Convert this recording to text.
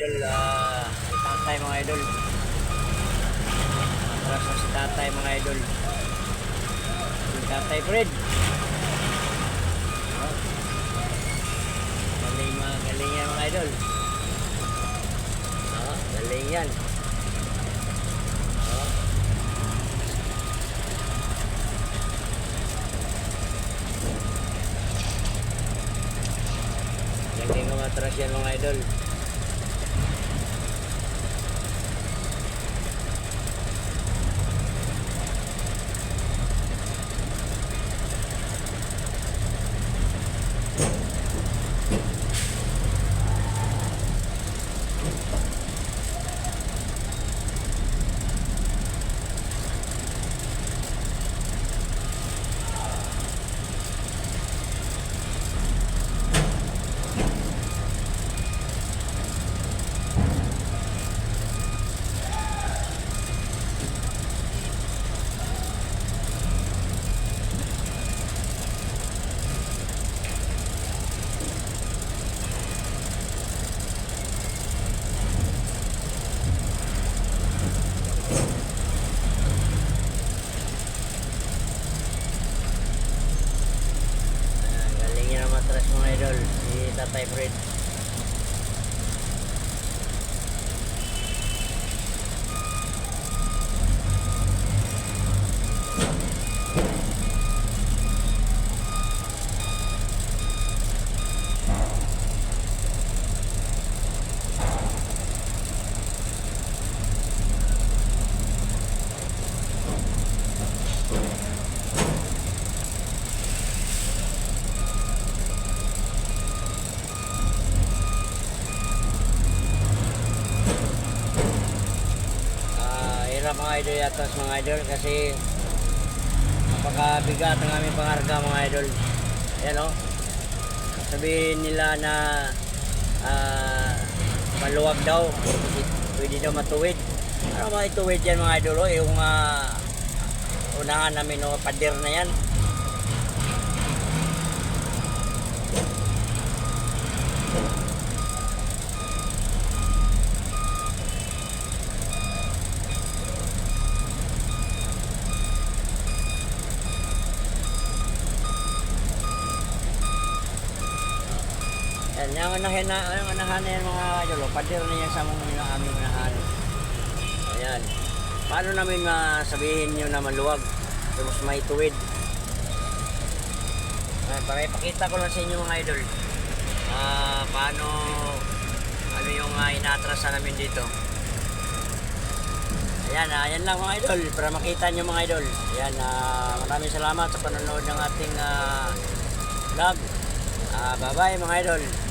Idol, ah, si tatay mga idol. Atras na si tatay mga idol. Si tatay Fred. Oh. Galing mga galing yan mga idol. Oh, galing yan. Oh. Galing mga atras yan mga idol. Ah, galing yan ang matras mga idol. Si Tatay Fred. Hirap mga idol yata sa mga idol kasi napakabigat ang aming pangarga mga idol. Yan o. Sabihin nila na ah, maluwag daw. Pwede daw matuwid. Ano mga ituwid yan mga idol? O, yung ah, unahan namin o pader na yan. Yan, yung anahan na, yung anahan na yan mga idol, o, pader na yan sa mga aming unahan. Ayan. Paano namin masabihin nyo na maluwag? Tapos may tuwid. Ayan, para ipakita ko lang sa inyo mga idol. Ah, paano, ano yung uh, inaatrasan namin dito. Ayan, ah, ayan lang mga idol, para makita nyo mga idol. Ayan, ah, maraming salamat sa panonood ng ating ah, vlog. Ah, bye-bye mga idol.